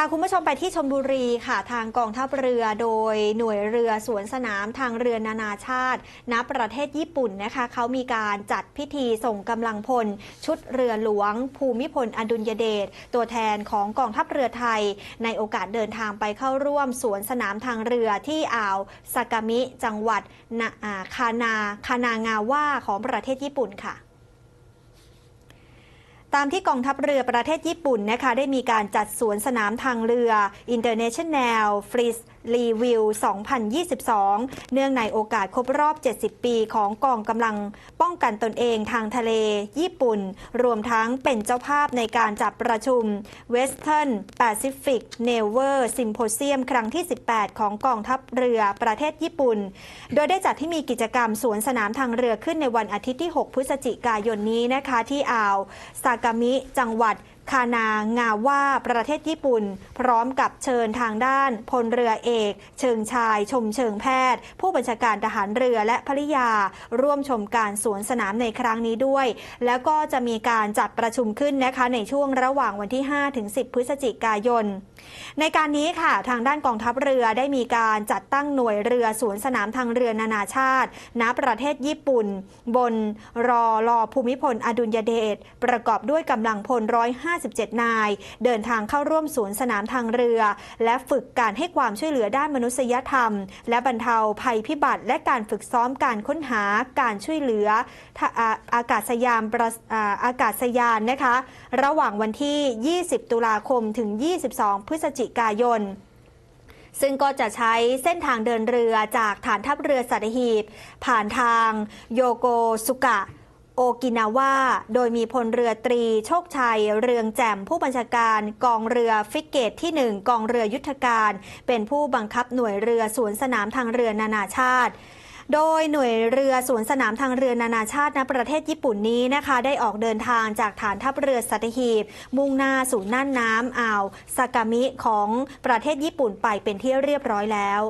าคุณผู้ชมไปที่ชลบุรีค่ะ ทางกองทัพเรือโดยหน่วยเรือสวนสนามทางเรือนานาชาติณประเทศญี่ปุ่นนะคะเขามีการจัดพิธีส่งกำลังพล ชุดเรือหลวง ภูมิพลอดุลยเดชตัวแทนของกองทัพเรือไทย ในโอกาสเดินทางไปเข้าร่วมสวนสนามทางเรือที่อ่าวซากามิจังหวัดนาคานาคานางาว่าของประเทศญี่ปุ่นค่ะ ตามที่กองทัพเรือประเทศญี่ปุ่นนะคะได้มีการจัดสวนสนามทางเรือ International f r e e Review 2022 เนื่องในโอกาสครบรอบ 70 ปีของกองกำลังป้องกันตนเองทางทะเล ญี่ปุ่น รวมทั้งเป็นเจ้าภาพในการจัดประชุม Western Pacific Naval Symposium ครั้งที่ 18 ของกองทัพเรือประเทศญี่ปุ่น โดยได้จัดที่มีกิจกรรมสวนสนามทางเรือขึ้นในวันอาทิตย์ที่ 6 พฤศจิกายนนี้นะคะที่อ่าว ซากามิ จังหวัด คานางาว่าประเทศญี่ปุ่น พร้อมกับเชิญทางด้านพลเรือเอก เชิงชาย ชมเชิงแพทย์ ผู้บัญชาการทหารเรือและภริยา ร่วมชมการสวนสนามในครั้งนี้ด้วย แล้วก็จะมีการจัดประชุมขึ้นนะคะในช่วงระหว่างวันที่ 5 ถึง 10 พฤศจิกายน ในการนี้ค่ะทางด้านกองทัพเรือได้มีการจัดตั้งหน่วยเรือสวนสนามทางเรือนานาชาติณประเทศญี่ปุ่น บนรอรอภูมิพลอดุลยเดชประกอบด้วยกำลังพล157 นาย เดินทางเข้าร่วมสวนย์สนามทางเรือ และฝึกการให้ความช่วยเหลือด้านมนุษยธรรม และบรรเทาภัยพิบัติ และการฝึกซ้อมการค้นหาการช่วยเหลืออากาศยานระอ่าอากาศยานนะคะ ระหว่างวันที่ 20 ตุลาคมถึง 22 พฤศจิกายนซึ่งก็จะใช้เส้นทางเดินเรือจากฐานทัพเรือสัตหีบ ผ่านทางโยโกสุกะ โอกินาวาโดยมีพลเรือตรี โชคชัย เรืองแจ่มผู้บัญชาการกองเรือฟิกเกตที่ 1 กองเรือยุทธการ เป็นผู้บังคับหน่วยเรือสวนสนามทางเรือนานาชาติโดยหน่วยเรือสวนสนามทางเรือนานาชาติณประเทศญี่ปุ่นนี้นะคะ ได้ออกเดินทางจากฐานทัพเรือสัตหีบ มุ่งหน้าสู่น่านน้ำอ่าว ซากามิของประเทศญี่ปุ่นไปเป็นที่เรียบร้อยแล้ว